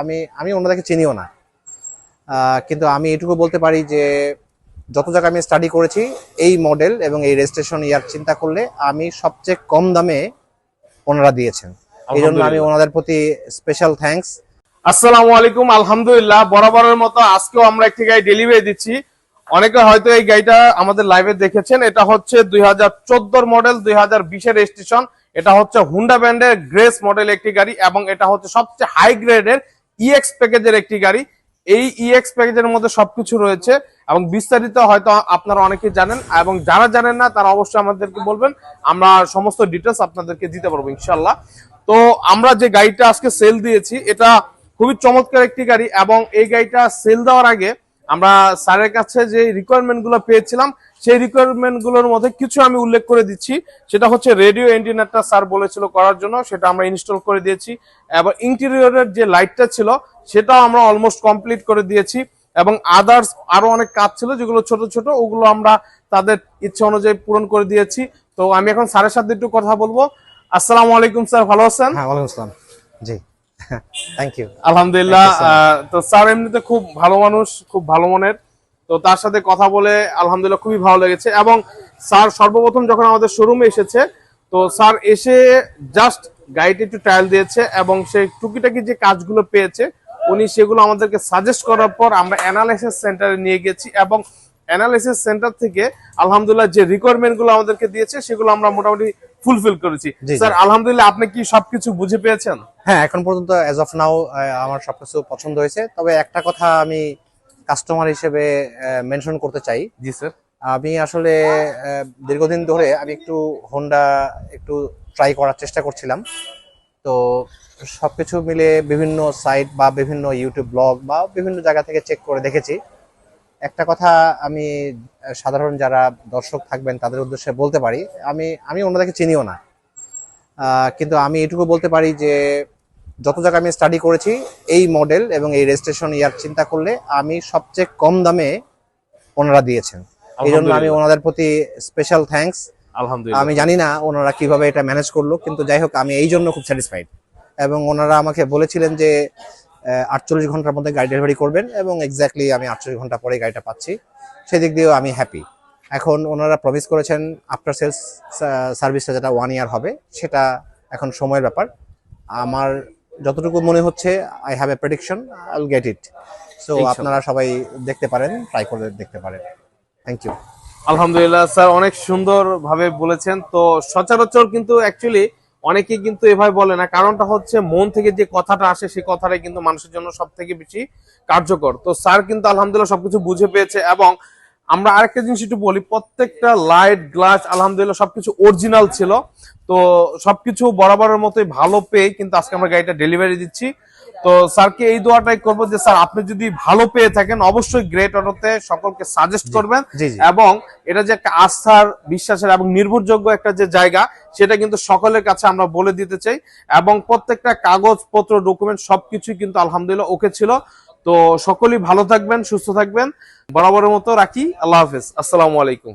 আমি আমি ওনাদেরকে চিনিও না। কিন্তু আমি এটুকু বলতে পারি যে যত জায়গায় আমি স্টাডি করেছি এই মডেল এবং এই রেজিস্ট্রেশন ইয়ার চিন্তা করলে আমি সবচেয়ে কম দামে ওনারা দিয়েছেন। এই জন্য আমি ওনাদের প্রতি স্পেশাল থ্যাঙ্কস আসসালামু আলাইকুম আলহামদুলিল্লাহ। বরাবরের মতো আজকেও আমরা একটি গাড়ি ডেলিভারি দিচ্ছি। অনেকে হয়তো এই গাড়িটা আমাদের লাইভে দেখেছেন। এটা হচ্ছে দুই হাজার চোদ্দোর মডেল দুই হাজার বিশের রেজিস্ট্রেশন এটা হচ্ছে হুন্ডা ব্র্যান্ডের গ্রেস মডেল একটি গাড়ি এবং এটা হচ্ছে সবচেয়ে হাই গ্রেডের ইএক্স প্যাকেজের একটি গাড়ি। এই ইএক্স প্যাকেজের মধ্যে সবকিছু রয়েছে এবং বিস্তারিত হয়তো আপনারা অনেকে জানেন এবং যারা জানেন না, তারা অবশ্যই আমাদেরকে বলবেন। আমরা সমস্ত ডিটেলস আপনাদেরকে দিতে পারব ইনশাল্লাহ তো আমরা যে গাড়িটা আজকে সেল দিয়েছি, এটা খুবই চমৎকার একটি গাড়ি এবং এই গাড়িটা সেল দেওয়ার আগে আমরা স্যারের কাছে যে রিকোয়ারমেন্টগুলো পেয়েছিলাম, সেই রিকোয়ারমেন্টগুলোর মধ্যে কিছু আমি উল্লেখ করে দিচ্ছি। সেটা হচ্ছে রেডিও এন্টিনারটা স্যার বলেছিল করার জন্য, সেটা আমরা ইনস্টল করে দিয়েছি। এবং ইন্টেরিয়রের যে লাইটটা ছিল, সেটাও আমরা অলমোস্ট কমপ্লিট করে দিয়েছি। এবং আদার্স আরও অনেক কাজ ছিল, যেগুলো ছোট ছোট, ওগুলো আমরা তাদের ইচ্ছা অনুযায়ী পূরণ করে দিয়েছি। তো আমি এখন স্যারের সাথে একটু কথা বলব। আসসালামু আলাইকুম স্যার, ভালো আছেন? হ্যাঁ ওয়ালাইকুম আসসালাম। জি। থ্যাংক ইউ আলহামদুলিল্লাহ. তো স্যার এমনিতে খুব ভালো মানুষ খুব ভালো মনের। তো তার সাথে কথা বলে আলহামদুলিল্লাহ খুবই ভালো লেগেছে। এবং স্যার সর্বপ্রথম যখন আমাদের শোরুমে এসেছে তো স্যার এসে জাস্ট গাড়িটি একটু ট্রায়াল দিয়েছে এবং সেই টুকিটাকি যে কাজগুলো পেয়েছে উনি সেগুলো আমাদেরকে সাজেস্ট করার পর আমরা অ্যানালাইসিস সেন্টারে নিয়ে গেছি এবং অ্যানালাইসিস সেন্টার থেকে আলহামদুলিল্লাহ যে রিকোয়ারমেন্টগুলো আমাদেরকে দিয়েছে সেগুলো আমরা মোটামুটি ফুলফিল করেছি। স্যার আলহামদুলিল্লাহ আপনি কি সবকিছু বুঝে পেয়েছেন? হ্যাঁ এখন পর্যন্ত অ্যাজ অফ নাও আমার সবকিছু পছন্দ হয়েছে। তবে একটা কথা আমি কাস্টমার হিসেবে মেনশন করতে চাই। জি স্যার আমি আসলে দীর্ঘদিন ধরে আমি একটু হোন্ডা একটু ট্রাই করার চেষ্টা করছিলাম। তো সব কিছু মিলে বিভিন্ন সাইট বা বিভিন্ন ইউটিউব ব্লগ বা বিভিন্ন জায়গা থেকে চেক করে দেখেছি। একটা কথা আমি সাধারণ যারা দর্শক থাকবেন তাদের উদ্দেশ্যে বলতে পারি আমি আমি ওনাদেরকে চিনিও না। কিন্তু আমি এটুকু বলতে পারি যে যত জায়গায় আমি স্টাডি করেছি এই মডেল এবং এই রেজিস্ট্রেশন ইয়ার চিন্তা করলে আমি সবচেয়ে কম দামে ওনারা দিয়েছেন। এই জন্য আমি ওনাদের প্রতি স্পেশাল থ্যাঙ্কস আলহামদুলিল্লাহ। আমি জানি না ওনারা কীভাবে এটা ম্যানেজ করল কিন্তু যাই হোক আমি এই জন্য খুব স্যাটিসফাইড এবং ওনারা আমাকে বলেছিলেন যে আটচল্লিশ ঘণ্টার মধ্যে গাড়ি ডেলিভারি করবেন এবং এক্স্যাক্টলি আমি আটচল্লিশ ঘণ্টা পরে গাড়িটা পাচ্ছি। সেদিক দিয়েও আমি হ্যাপি এখন ওনারা প্রমিস করেছেন আফটার সেলস সার্ভিসটা যেটা ওয়ান ইয়ার হবে সেটা এখন সময়ের ব্যাপার। আমার যতটুকু মনে হচ্ছে I have a prediction I will get it so আপনারা সবাই দেখতে পারেন ট্রাই করে দেখতে পারেন। থ্যাংক ইউ আলহামদুলিল্লাহ স্যার অনেক সুন্দর ভাবে বলেছেন। তো সচরাচর কিন্তু অ্যাকচুয়ালি অনেকেই কিন্তু এভাবে বলে না। কারণটা হচ্ছে মন থেকে যে কথাটা আসে সেই কথাটাই কিন্তু মানুষের জন্য সব থেকে বেশি কার্যকর। তো স্যার কিন্তু আলহামদুলিল্লাহ সবকিছু বুঝে পেয়েছে এবং আমরা আরেকটা জিনিস একটু বলি প্রত্যেকটা লাইট গ্লাস আলহামদুলিল্লাহ সবকিছু অরিজিনাল ছিল। তো সবকিছু বরাবরের মতোই ভালো পেয়ে কিন্তু আজকে আমরা গাড়িটা ডেলিভারি দিচ্ছি। তো স্যারকে এই দোয়াটাই করব যে স্যার আপনি যদি ভালো পেয়ে থাকেন অবশ্যই গ্রেট অটোতে সকলকে সাজেস্ট করবেন। এবং এটা যে একটা আস্থার বিশ্বাসের এবং নির্ভরযোগ্য একটা যে জায়গা সেটা কিন্তু সকলের কাছে আমরা বলে দিতে চাই। এবং প্রত্যেকটা কাগজপত্র ডকুমেন্ট সবকিছুই কিন্তু আলহামদুলিল্লাহ ওকে ছিল। তো সকলেই ভালো থাকবেন সুস্থ থাকবেন। বরাবরের মতো রাখি। আল্লাহ হাফেজ। আসসালামু আলাইকুম।